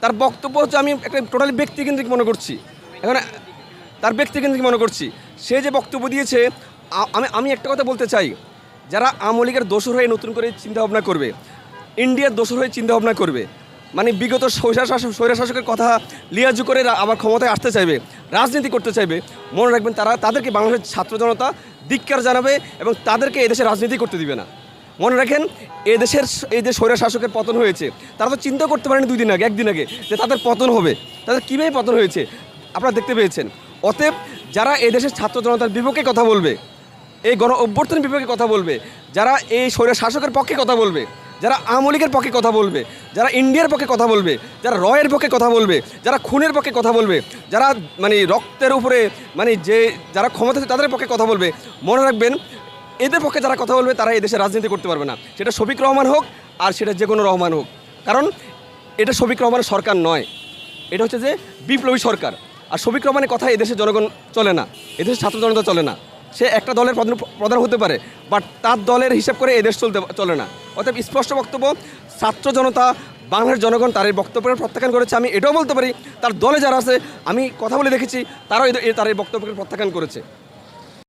তার বক্তব্য হচ্ছে আমি একটা টোটালি ব্যক্তিকেন্দ্রিক মনে করছি। এখন, তার ব্যক্তিকেন্দ্রিক মনে করছি। সে যে বক্তব্য দিয়েছে আমি আমি একটা কথা বলতে চাই। যারা আওয়ামী লীগের দোষর হয়ে নতুন করে চিন্তাভাবনা করবে, ইন্ডিয়ার দোষর হয়ে চিন্তাভাবনা করবে মানে বিগত স্বৈরাশাসক স্বৈরাশাসকের কথা লিয়াজু করে আবার ক্ষমতায় আসতে চাইবে, রাজনীতি করতে চাইবে, মনে রাখবেন তারা তাদেরকে বাংলাদেশের ছাত্র জনতা ধিক্কার জানাবে এবং তাদেরকে এদেশে রাজনীতি করতে দিবে না। মনে রাখেন এই দেশের এই যে স্বৈরা শাসকের পতন হয়েছে, তারা তো চিন্তা করতে পারেনি দুই দিন আগে, একদিন আগে, যে তাদের পতন হবে। তাদের কীভাবে পতন হয়েছে? আপনারা দেখতে পেয়েছেন। অতএব যারা এই দেশের ছাত্র জনতার বিপক্ষে কথা বলবে, এই গণ অভ্যর্থনের বিপক্ষে কথা বলবে, যারা এই স্বৈরা শাসকের পক্ষে কথা বলবে, যারা আওয়ামী লীগের পক্ষে কথা বলবে, যারা ইন্ডিয়ার পক্ষে কথা বলবে, যারা রয়ের পক্ষে কথা বলবে, যারা খুনের পক্ষে কথা বলবে, যারা মানে রক্তের উপরে মানে যে, যারা ক্ষমতা তাদের পক্ষে কথা বলবে, মনে রাখবেন এদের পক্ষে যারা কথা বলবে, তারা এদেশে রাজনীতি করতে পারবে না। সেটা শফিক রহমান হোক, আর সেটা যে কোনো রহমান হোক। কারণ এটা শফিক রহমানের সরকার নয়। এটা হচ্ছে যে বিপ্লবী সরকার। আর শফিক রহমানের কথা এদেশের জনগণ চলে না। এদেশের ছাত্র জনতা চলে না। সে একটা দলের প্রধান প্রধান হতে পারে বাট তার দলের হিসাব করে এদেশ চলতে চলে না। অর্থাৎ স্পষ্ট বক্তব্য, ছাত্র জনতা, বাংলার জনগণ তার এই বক্তব্যের প্রত্যাখ্যান করেছে। আমি এটাও বলতে পারি, তার দলে যারা আছে, আমি কথা বলে দেখেছি, তারাও তার এই বক্তব্যকে প্রত্যাখ্যান করেছে।